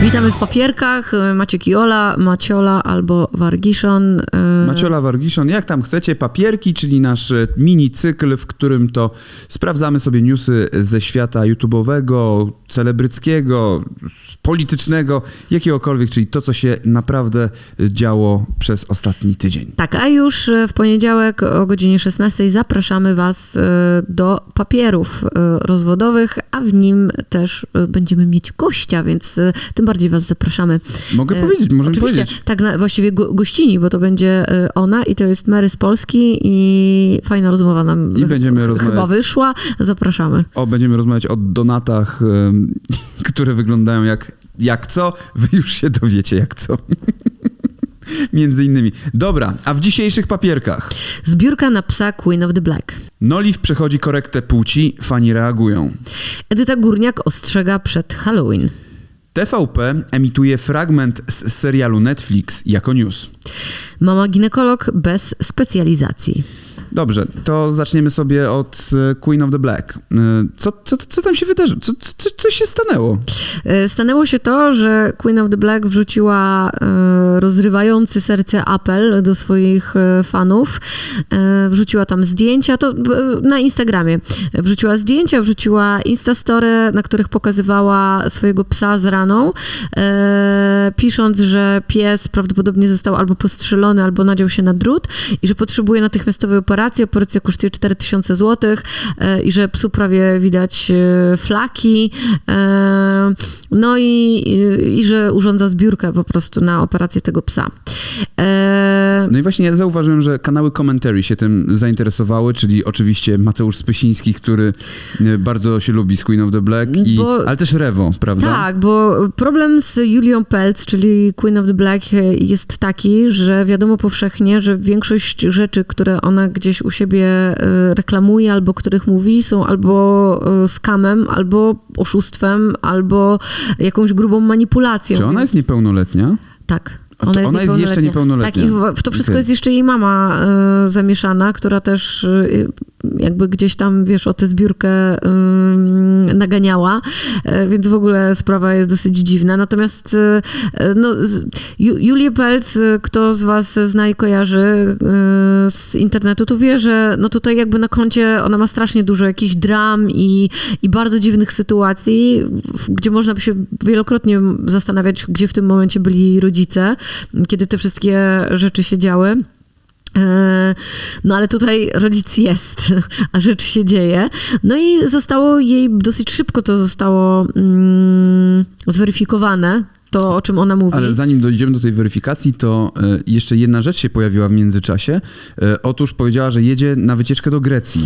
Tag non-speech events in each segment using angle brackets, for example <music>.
Witamy w papierkach. Maciek i Ola, Maciola albo Wargiszon. E, Maciola Wargiszon, jak tam chcecie, papierki, czyli nasz e, mini cykl, w którym to sprawdzamy sobie newsy ze świata YouTube'owego, celebryckiego, politycznego, jakiegokolwiek, czyli to, co się naprawdę działo przez ostatni tydzień. Tak, a już e, w poniedziałek o godzinie 16 zapraszamy Was e, do papierów rozwodowych, a w nim też będziemy mieć gościa, więc tym bardziej Was zapraszamy. Mogę powiedzieć, możemy Oczywiście, powiedzieć. tak na, właściwie go, gościni, bo to będzie ona i to jest Mary z Polski i fajna rozmowa nam I będziemy ch- chyba wyszła. Zapraszamy. O, będziemy rozmawiać o donatach, <laughs> które wyglądają jak, jak co. Wy już się dowiecie jak co. <laughs> Między innymi. Dobra, a w dzisiejszych papierkach. Zbiórka na psa Queen of the Black. Noliv przechodzi korektę płci, fani reagują. Edyta Górniak ostrzega przed Halloween. TVP emituje fragment z serialu Netflix jako news. Mama ginekolog bez specjalizacji. Dobrze, to zaczniemy sobie od e, Queen of the Black. E, Co, co, co tam się wydarzyło? Co, co, co się stanęło? E, Stanęło się to, że Queen of the Black wrzuciła rozrywający serce apel do swoich fanów. Wrzuciła tam zdjęcia, to na Instagramie. Wrzuciła zdjęcia, wrzuciła Instastory, na których pokazywała swojego psa z raną, pisząc, że pies prawdopodobnie został albo postrzelony, albo nadział się na drut i że potrzebuje natychmiastowej operacji. Operacja kosztuje 4000 zł e, i że psu prawie widać e, flaki. E, no i, i, że urządza zbiórkę po prostu na operację tego psa. No i właśnie ja zauważyłem, że kanały commentary się tym zainteresowały, czyli oczywiście Mateusz Spysiński, który bardzo się lubi z Queen of the Black, i, Bo- ale też Rewo, prawda? Tak, bo problem z Julią Peltz, czyli Queen of the Black, jest taki, że wiadomo powszechnie, że większość rzeczy, które ona gdzieś u siebie e, reklamuje, albo których mówi, są albo e, skamem, albo oszustwem, albo jakąś grubą manipulacją. Czy ona Więc- jest niepełnoletnia? Tak. A to ona jest jeszcze niepełnoletnia. Tak, i w, w to wszystko Okej. jest jeszcze jej mama e, zamieszana, która też e, jakby gdzieś tam, wiesz, o tę zbiórkę e, naganiała, e, więc w ogóle sprawa jest dosyć dziwna. Natomiast e, no, Ju, Julię Pelc, e, kto z was zna i kojarzy z internetu, to wie, że no tutaj jakby na koncie ona ma strasznie dużo jakichś dram i, i bardzo dziwnych sytuacji, gdzie można by się wielokrotnie zastanawiać, gdzie w tym momencie byli rodzice, kiedy te wszystkie rzeczy się działy. E, No ale tutaj rodzic jest, <laughs> a rzecz się dzieje. No i zostało jej dosyć szybko to zostało mm, zweryfikowane, to o czym ona mówi. Ale zanim dojdziemy do tej weryfikacji, to e, jeszcze jedna rzecz się pojawiła w międzyczasie. E, Otóż powiedziała, że jedzie na wycieczkę do Grecji.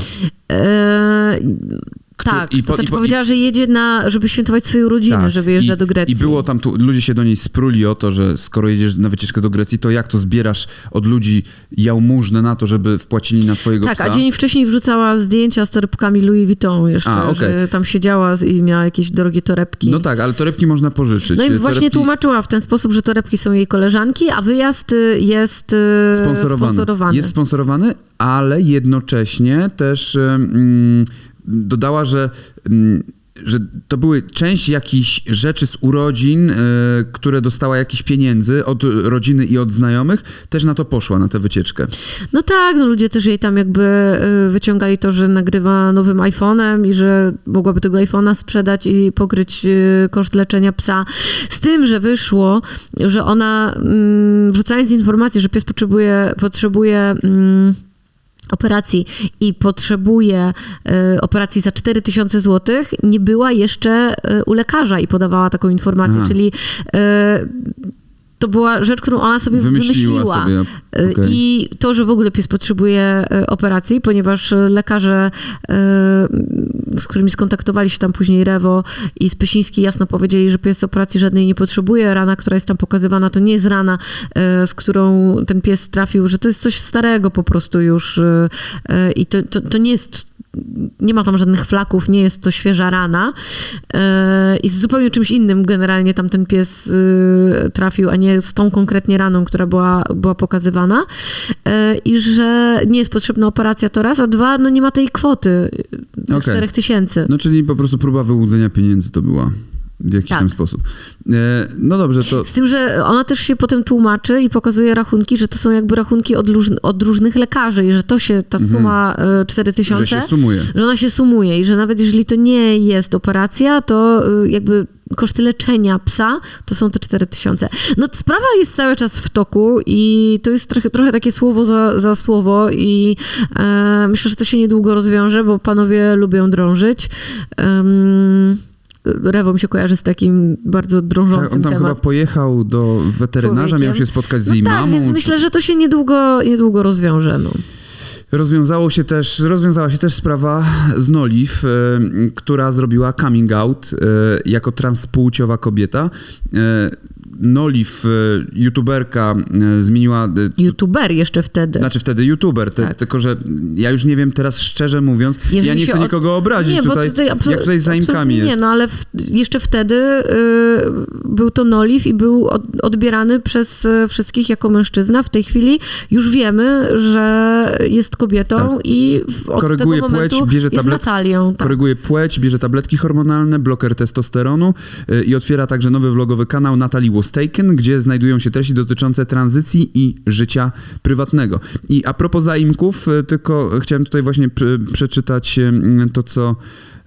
E, Kto- tak, i to znaczy i po- powiedziała, że jedzie na, żeby świętować swoją rodzinę, Tak. że wyjeżdża I, do Grecji. I było tam, tu, ludzie się do niej spruli o to, że skoro jedziesz na wycieczkę do Grecji, to jak to zbierasz od ludzi jałmużnę na to, żeby wpłacili na twojego Tak, psa? a dzień wcześniej wrzucała zdjęcia z torebkami Louis Vuitton jeszcze, A, okej. że tam siedziała i miała jakieś drogie torebki. No tak, ale torebki można pożyczyć. No i właśnie torebki- tłumaczyła w ten sposób, że torebki są jej koleżanki, a wyjazd y, jest y, sponsorowany. sponsorowany. Jest sponsorowany, ale jednocześnie też mm, dodała, że, mm, że to były część jakichś rzeczy z urodzin, e, które dostała jakichś pieniędzy od rodziny i od znajomych, też na to poszła, na tę wycieczkę. No tak, no ludzie też jej tam jakby y, wyciągali to, że nagrywa nowym iPhone'em i że mogłaby tego iPhone'a sprzedać i pokryć y, koszt leczenia psa. Z tym, że wyszło, że ona mm, wrzucając informację, że pies potrzebuje, potrzebuje mm, operacji i potrzebuje y, operacji za 4000 zł, nie była jeszcze y, u lekarza i podawała taką informację, Aha. czyli y, to była rzecz, którą ona sobie Wymyśliła, wymyśliła. sobie. Y, okej. I to, że w ogóle pies potrzebuje y, operacji, ponieważ lekarze, y, z którymi skontaktowali się tam później Rewo i Spysiński jasno powiedzieli, że pies operacji żadnej nie potrzebuje. Rana, która jest tam pokazywana, to nie jest rana, z którą ten pies trafił, że to jest coś starego po prostu już i to, to, to nie jest nie ma tam żadnych flaków, nie jest to świeża rana e, i z zupełnie czymś innym generalnie tam ten pies y, trafił, a nie z tą konkretnie raną, która była, była pokazywana E, i że nie jest potrzebna operacja to raz, a dwa, no nie ma tej kwoty, Okej. 4 tysięcy. No czyli po prostu próba wyłudzenia pieniędzy to była. W jakiś Tak. tam sposób. E, no dobrze, to Z tym, że ona też się potem tłumaczy i pokazuje rachunki, że to są jakby rachunki od, róż, od różnych lekarzy i że to się, ta suma y, 4000, Mhm. że się sumuje. że ona się sumuje i że nawet jeżeli to nie jest operacja, to y, jakby koszty leczenia psa to są te 4000. No sprawa jest cały czas w toku i to jest trochę, trochę takie słowo za, za słowo i e, myślę, że to się niedługo rozwiąże, bo panowie lubią drążyć. Um, Rewo mi się kojarzy z takim bardzo drążącym tak, on tam temat. chyba pojechał do weterynarza, Człowiekiem. miał się spotkać z No jej tak, mamą. więc czy- myślę, że to się niedługo, niedługo rozwiąże. No. Rozwiązało się też, rozwiązała się też sprawa z Noliv, e, która zrobiła coming out e, jako transpłciowa kobieta. Noliv, e, youtuberka, e, zmieniła... e, YouTuber jeszcze wtedy. Znaczy wtedy youtuber, te, Tak. tylko że ja już nie wiem teraz szczerze mówiąc, ja Jeżeli nie się chcę od- nikogo obrazić nie, tutaj, tutaj jak tutaj z zaimkami jest. Nie, no ale w, jeszcze wtedy y, był to Noliv i był od, odbierany przez wszystkich jako mężczyzna. W tej chwili już wiemy, że jest kobietą Tak. i w, od Koryguje tego płeć, momentu bierze jest tablet- Natalią. Tak. Koryguje płeć, bierze tabletki hormonalne, bloker testosteronu y, i otwiera także nowy vlogowy kanał Natalie Was Taken, gdzie znajdują się treści dotyczące tranzycji i życia prywatnego. I a propos zaimków, y, tylko chciałem tutaj właśnie przeczytać y, to, co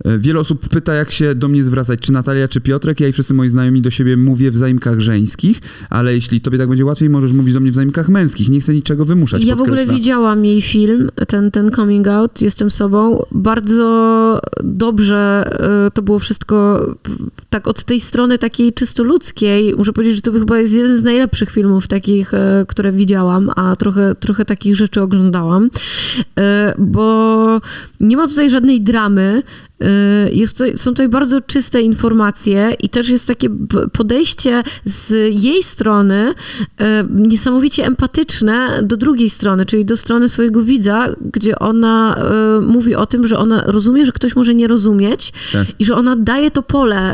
y, wiele osób pyta, jak się do mnie zwracać, czy Natalia, czy Piotrek. Ja i wszyscy moi znajomi do siebie mówię w zaimkach żeńskich, ale jeśli tobie tak będzie łatwiej, możesz mówić do mnie w zaimkach męskich. Nie chcę niczego wymuszać. Ja w ogóle podkreśla. widziałam jej film, ten, ten coming out, jestem sobą. Bardzo dobrze to było wszystko tak od tej strony takiej czysto ludzkiej. Muszę powiedzieć, że to chyba jest jeden z najlepszych filmów takich, y, które widziałam, a trochę, trochę takich rzeczy oglądałam. Y, Bo nie ma tutaj żadnej dramy. Y, Jest tutaj, są tutaj bardzo czyste informacje i też jest takie podejście z jej strony y, niesamowicie empatyczne do drugiej strony, czyli do strony swojego widza, gdzie ona y, mówi o tym, że ona rozumie, że ktoś może nie rozumieć Tak. i że ona daje to pole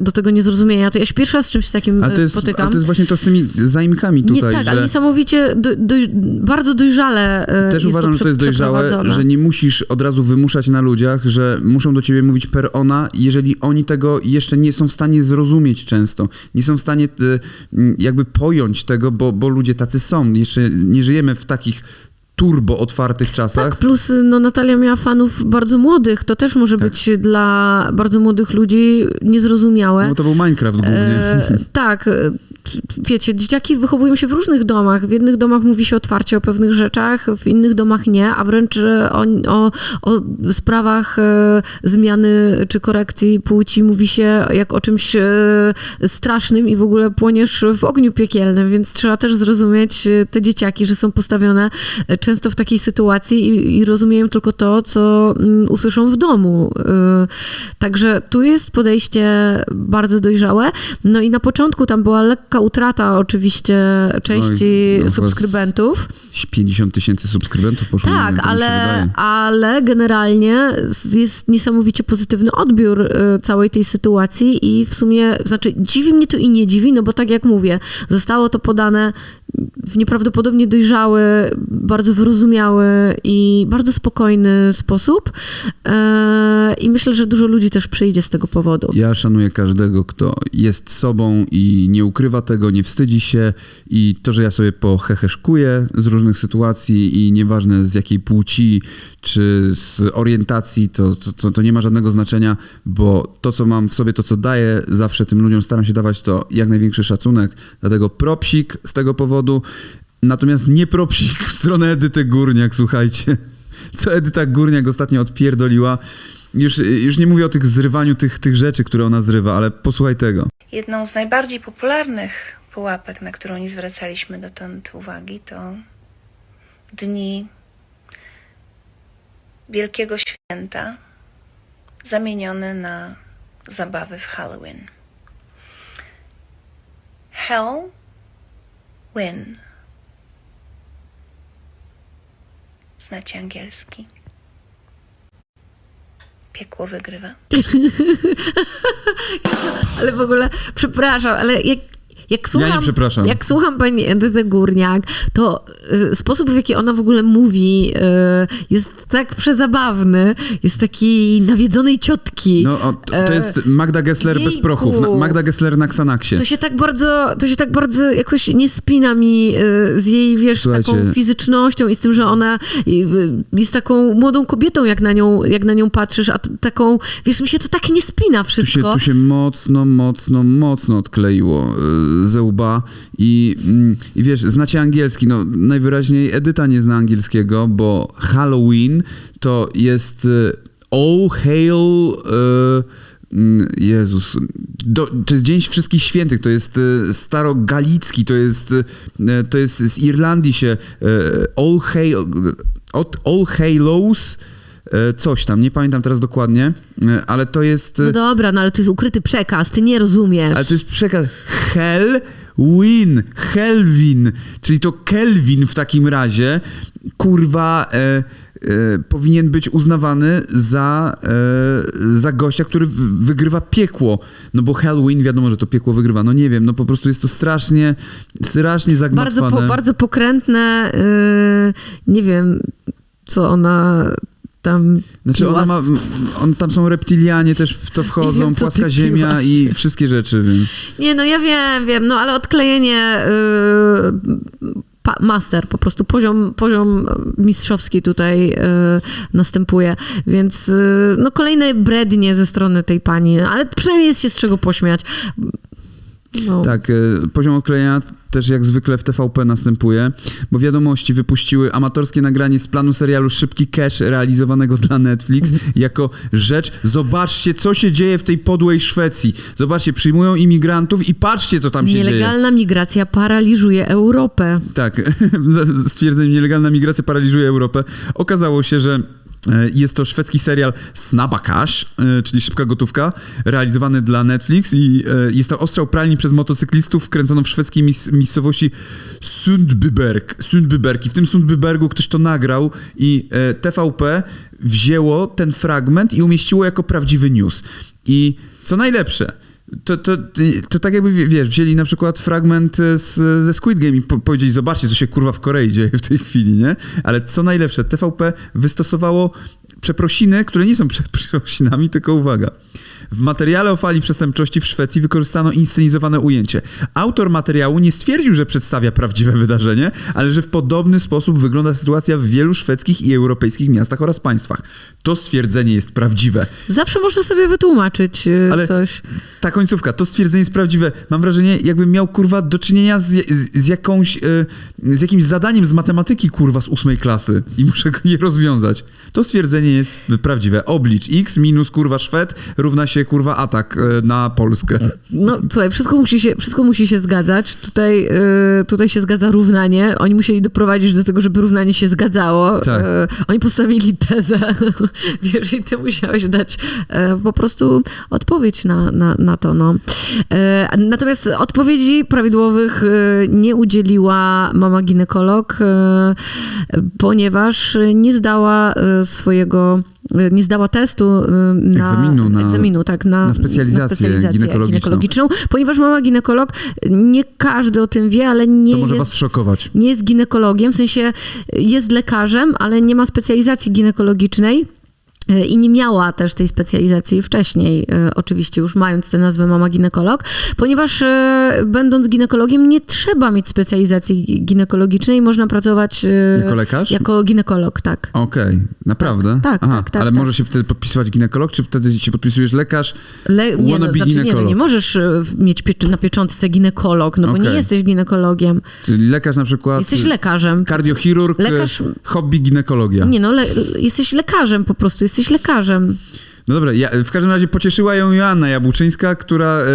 do tego niezrozumienia. To ja się pierwszy raz z czymś takim to, y, jest, spotykam. ale to jest właśnie to z tymi zaimkami nie, tutaj, tak, że... ale niesamowicie, do, do, bardzo dojrzale Też uważam, to że to jest dojrzałe, że nie musisz od razu wymuszać na ludziach, że muszą do ciebie mówić per ona, jeżeli oni tego jeszcze nie są w stanie zrozumieć często. Nie są w stanie m, jakby pojąć tego, bo, bo ludzie tacy są. Jeszcze nie żyjemy w takich turbo otwartych czasach. Tak, plus no, Natalia miała fanów bardzo młodych. To też może Tak. być dla bardzo młodych ludzi niezrozumiałe. No to był Minecraft głównie. E, tak. Wiecie, dzieciaki wychowują się w różnych domach. W jednych domach mówi się otwarcie o pewnych rzeczach, w innych domach nie, a wręcz e, o, o, o sprawach e, zmiany czy korekcji płci mówi się jak o czymś e, strasznym i w ogóle płoniesz w ogniu piekielnym, więc trzeba też zrozumieć te dzieciaki, że są postawione często w takiej sytuacji i, i rozumieją tylko to, co mm, usłyszą w domu. Także tu jest podejście bardzo dojrzałe. No i na początku tam była lekka utrata oczywiście części no z- subskrybentów. 50 tysięcy subskrybentów poszło. Tak, wiem, ale, ale generalnie jest niesamowicie pozytywny odbiór y, całej tej sytuacji i w sumie, znaczy dziwi mnie to i nie dziwi, no bo tak jak mówię, zostało to podane w nieprawdopodobnie dojrzały, bardzo wyrozumiały i bardzo spokojny sposób. E, i myślę, że dużo ludzi też przyjdzie z tego powodu. Ja szanuję każdego, kto jest sobą i nie ukrywa tego, nie wstydzi się. I to, że ja sobie poheheszkuję z różnych sytuacji i nieważne z jakiej płci czy z orientacji, to, to, to, nie ma żadnego znaczenia, bo to, co mam w sobie, to, co daję zawsze tym ludziom, staram się dawać to jak największy szacunek, dlatego propsik z tego powodu, natomiast nie propsik <laughs> w stronę Edyty Górniak, słuchajcie. Co Edyta Górniak ostatnio odpierdoliła, już, już nie mówię o tych zrywaniu tych, tych rzeczy, które ona zrywa, ale posłuchaj tego. Jedną z najbardziej popularnych pułapek, na którą nie zwracaliśmy dotąd uwagi, to dni Wielkiego Święta zamienione na zabawy w Halloween. Halloween. Znacie angielski? Piekło wygrywa. <laughs> Ale w ogóle, przepraszam, ale jak, jak słucham, przepraszam. jak słucham pani Edyty Górniak, to sposób, w jaki ona w ogóle mówi, y, jest tak przezabawny. Jest takiej nawiedzonej ciotki. No, o, to E, jest Magda Gessler bez jejku. prochów. Na, Magda Gessler na Xanaxie. To się tak bardzo, to się tak bardzo jakoś nie spina mi y, z jej, wiesz, Słuchajcie. taką fizycznością i z tym, że ona y, y, jest taką młodą kobietą, jak na nią, jak na nią patrzysz, a taką, wiesz, mi się to tak nie spina Tu się, wszystko. tu się mocno, mocno, mocno odkleiło y, ze łba I, mm, i wiesz, znacie angielski, no najwyraźniej Edyta nie zna angielskiego, bo Halloween to jest y, All Hail... y, mm, Jezus, do, to jest Dzień Wszystkich Świętych, to jest y, starogalicki, to jest, to jest z Irlandii się All Hail, od- All Hallows, y, coś tam, nie pamiętam teraz dokładnie, ale to jest... No dobra, no ale to jest ukryty przekaz, ty nie rozumiesz. ale to jest przekaz Hellwin, Helwin, czyli to Kelvin w takim razie, kurwa, e, e, powinien być uznawany za, e, za gościa, który wygrywa piekło. No bo Halloween, wiadomo, że to piekło wygrywa. No nie wiem, no po prostu jest to strasznie, strasznie Bardzo, zagmatwane. po, bardzo pokrętne, y, nie wiem, co ona tam Znaczy ona ma, on, tam są reptilianie też w to wchodzą, wiem, płaska ziemia piłaś. i wszystkie rzeczy. Wiem. Nie, no ja wiem, wiem, no ale odklejenie y, pa, master, po prostu poziom, poziom mistrzowski tutaj y, następuje, więc y, no kolejne brednie ze strony tej pani, no, ale przynajmniej jest się z czego pośmiać. No. Tak, e, poziom odklejenia też jak zwykle w TVP następuje, bo wiadomości wypuściły amatorskie nagranie z planu serialu Szybki Cash realizowanego dla Netflix jako rzecz, zobaczcie co się dzieje w tej podłej Szwecji. Zobaczcie, przyjmują imigrantów i patrzcie co tam się dzieje. Nielegalna migracja paraliżuje Europę. Tak, <laughs> stwierdzenie nielegalna migracja paraliżuje Europę. Okazało się, że jest to szwedzki serial Snabba Cash, e, czyli szybka gotówka, realizowany dla Netflix i e, jest to ostrzał pralni przez motocyklistów kręcono w szwedzkiej mis- miejscowości Sundbyberg. Sundbyberg. I w tym Sundbybergu ktoś to nagrał i e, TVP wzięło ten fragment i umieściło jako prawdziwy news. I co najlepsze, to, to, to tak jakby, wie- wiesz, wzięli na przykład fragment e, z, ze Squid Game i po, powiedzieli, zobaczcie, co się kurwa w Korei dzieje w tej chwili, nie? Ale co najlepsze, TVP wystosowało przeprosiny, które nie są <laughs> przeprosinami, tylko uwaga. W materiale o fali przestępczości w Szwecji wykorzystano inscenizowane ujęcie. Autor materiału nie stwierdził, że przedstawia prawdziwe wydarzenie, ale że w podobny sposób wygląda sytuacja w wielu szwedzkich i europejskich miastach oraz państwach. To stwierdzenie jest prawdziwe. Zawsze można sobie wytłumaczyć y, Ale- coś. Ta końcówka, to stwierdzenie jest prawdziwe. Mam wrażenie, jakbym miał kurwa do czynienia z, z, z jakąś, e, z jakimś zadaniem z matematyki kurwa z ósmej klasy i muszę go nie rozwiązać. To stwierdzenie jest prawdziwe. Oblicz x minus kurwa Szwed równa się kurwa atak e, na Polskę. No słuchaj, wszystko musi się, wszystko musi się zgadzać. Tutaj, y, tutaj się zgadza równanie. Oni musieli doprowadzić do tego, żeby równanie się zgadzało. Tak. Y, oni postawili tezę, <laughs> wiesz, i ty musiałeś dać y, po prostu odpowiedź na, na, na to. No. Natomiast odpowiedzi prawidłowych nie udzieliła mama ginekolog, ponieważ nie zdała swojego nie zdała testu y, na Egzaminu na- egzaminu, tak, na, na specjalizację ginekologiczną. Ponieważ mama ginekolog, nie każdy o tym wie, ale nie To może jest, was szokować. nie jest ginekologiem, w sensie jest lekarzem, ale nie ma specjalizacji ginekologicznej. I nie miała też tej specjalizacji wcześniej, y, oczywiście już mając tę nazwę mama ginekolog, ponieważ y, będąc ginekologiem nie trzeba mieć specjalizacji ginekologicznej, można pracować y, Jako lekarz? jako ginekolog, tak. Okej, naprawdę? Tak, tak, Aha, tak, Ale tak. może się wtedy podpisywać ginekolog, czy wtedy się podpisujesz lekarz? Le, nie, no, znaczy, nie, no, ginekolog. nie możesz mieć pieczy, na pieczątce ginekolog, no bo nie Okej. jesteś ginekologiem. Czyli lekarz na przykład... Jesteś lekarzem. Kardiochirurg, Lekarz- e, hobby ginekologia. Nie no, le, jesteś lekarzem po prostu, jesteś lekarzem. No dobra, ja, w każdym razie pocieszyła ją Joanna Jabłczyńska, która e,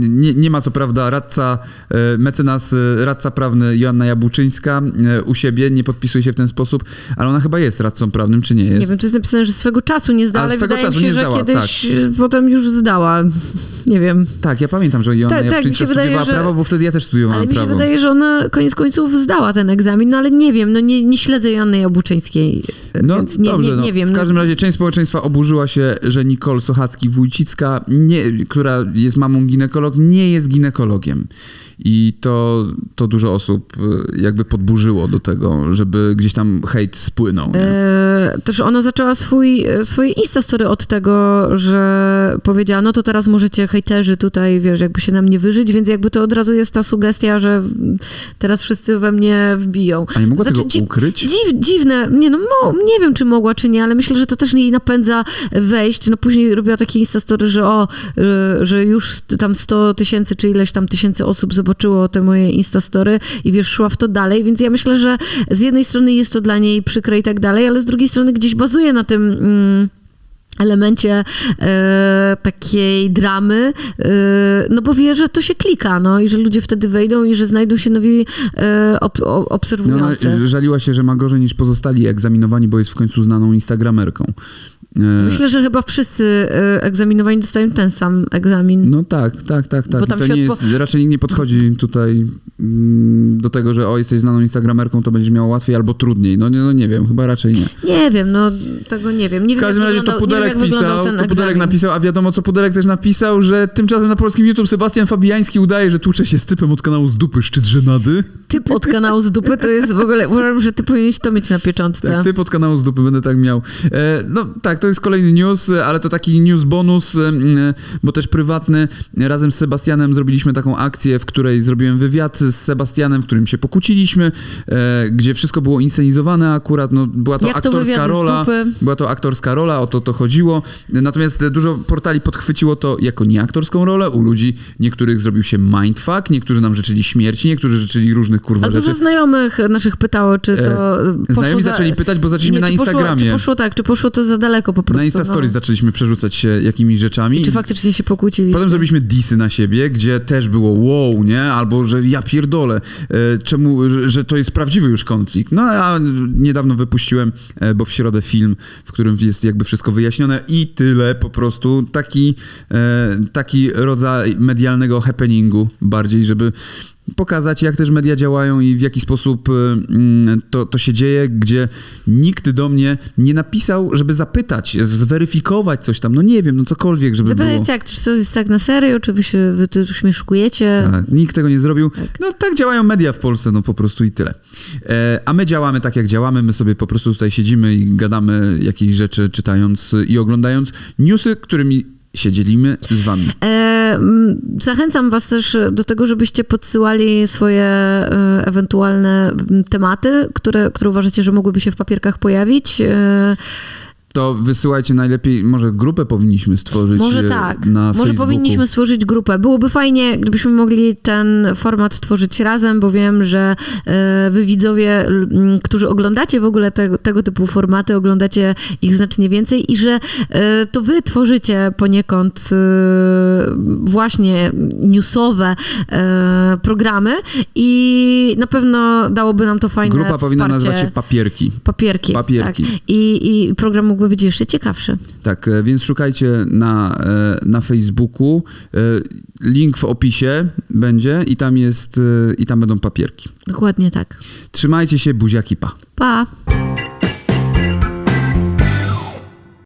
nie, nie ma co prawda radca, e, mecenas, e, radca prawny Joanna Jabłczyńska e, u siebie, nie podpisuje się w ten sposób, ale ona chyba jest radcą prawnym, czy nie jest? Nie wiem, to jest napisane, że swego czasu nie zdała, ale swego wydaje mi czasu się, nie że zdała, kiedyś y, potem już zdała. Nie wiem. Tak, ja pamiętam, że Joanna Tak, tak, mi Jabłczyńska studiowała że- prawo, bo wtedy ja też studiowałem Ale mi się prawo. wydaje, że ona koniec końców zdała ten egzamin, no ale nie wiem, no nie, nie śledzę Joanny Jabłczyńskiej, No więc nie, dobrze, nie, no, nie wiem. w no. każdym razie część społeczeństwa oburzyła się że Nicole Sochacki-Wójcicka, nie, która jest mamą ginekolog, nie jest ginekologiem. I to, to dużo osób y, jakby podburzyło do tego, żeby gdzieś tam hejt spłynął. Nie? E, też ona zaczęła swój, e, swoje Instastory od tego, że powiedziała, no to teraz możecie hejterzy tutaj, wiesz, jakby się na mnie wyżyć, więc jakby to od razu jest ta sugestia, że teraz wszyscy we mnie wbiją. A nie mogła Znaczy, tego ukryć? Dziw, dziwne, nie no, mo, nie wiem, czy mogła, czy nie, ale myślę, że to też jej napędza wejść. No później robiła takie instastory, że o, y, że już tam 100 tysięcy, czy ileś tam tysięcy osób zobaczyło te moje instastory i wiesz, szła w to dalej, więc ja myślę, że z jednej strony jest to dla niej przykre i tak dalej, ale z drugiej strony gdzieś bazuje na tym... Mm, elemencie e, takiej dramy, e, no bo wie, że to się klika, no i że ludzie wtedy wejdą i że znajdą się nowi e, ob, No, ona obserwujący. żaliła się, że ma gorzej niż pozostali egzaminowani, bo jest w końcu znaną instagramerką. Myślę, że chyba wszyscy egzaminowani dostają ten sam egzamin. No tak, tak, tak, tak. Bo tam to się nie odpo- jest, raczej nikt nie podchodzi tutaj mm, do tego, że o, jesteś znaną instagramerką, to będziesz miał łatwiej albo trudniej. No nie, no nie wiem, chyba raczej nie. Nie wiem, no tego nie wiem. Nie W każdym razie to Pudelek jak pisał, to Pudelek napisał, a wiadomo co Pudelek też napisał, że tymczasem na polskim YouTube Sebastian Fabiański udaje, że tłucze się z typem od kanału z dupy szczyt żenady. Typ od kanału z dupy to jest w ogóle, uważam, że ty powinieneś to mieć na pieczątce. Tak, typ od kanału z dupy, będę tak miał. E, no tak, to jest kolejny news, ale to taki news bonus, e, e, bo też prywatny. Razem z Sebastianem zrobiliśmy taką akcję, w której zrobiłem wywiad z Sebastianem, w którym się pokłóciliśmy, gdzie wszystko było inscenizowane akurat, no była to Jak to aktorska z rola. Była to aktorska rola, o to to chodziło. Natomiast dużo portali podchwyciło to jako nieaktorską rolę. U ludzi niektórych zrobił się mindfuck, niektórzy nam życzyli śmierci, niektórzy życzyli różnych kurwa A rzeczy. dużo znajomych naszych pytało, czy to E, Znajomi za... zaczęli pytać, bo zaczęliśmy Nie, na czy poszło- Instagramie. Czy poszło tak, czy poszło to za daleko po prostu. Na Instastories no. zaczęliśmy przerzucać się jakimiś rzeczami. I czy faktycznie się pokłóciliście? Potem zrobiliśmy disy na siebie, gdzie też było wow, nie? Albo, że ja pierdolę, e, czemu, że, że to jest prawdziwy już konflikt. No a niedawno wypuściłem, e, bo w środę film, w którym jest jakby wszystko wyjaśnione i tyle po prostu. Taki, e, taki rodzaj medialnego happeningu bardziej, żeby pokazać, jak też media działają i w jaki sposób y, mm, to, to się dzieje, gdzie nikt do mnie nie napisał, żeby zapytać, zweryfikować coś tam, no nie wiem, no cokolwiek, żeby było. Zapytajcie, jak, czy to jest tak na serio, czy wy się wy tu śmieszkujecie? Tak, nikt tego nie zrobił. No tak działają media w Polsce, no po prostu i tyle. E, a my działamy tak, jak działamy. My sobie po prostu tutaj siedzimy i gadamy jakieś rzeczy, czytając i oglądając newsy, którymi się dzielimy z wami. E, m, zachęcam was też do tego, żebyście podsyłali swoje e, ewentualne m, tematy, które, które uważacie, że mogłyby się w papierkach pojawić. E, To wysyłajcie najlepiej, może grupę powinniśmy stworzyć Może e, tak. na Może Facebooku. powinniśmy stworzyć grupę. Byłoby fajnie, gdybyśmy mogli ten format tworzyć razem, bo wiem, że e, wy widzowie, którzy oglądacie w ogóle tego, tego typu formaty, oglądacie ich znacznie więcej i że e, to wy tworzycie poniekąd właśnie newsowe programy i na pewno dałoby nam to fajne Grupa powinna wsparcie. nazywać się Papierki. Papierki. Papierki. Tak. I, I program być jeszcze ciekawszy. Tak, e, więc szukajcie na, e, na Facebooku. E, Link w opisie będzie i tam jest, i tam będą papierki. Dokładnie tak. Trzymajcie się, buziaki, pa. Pa!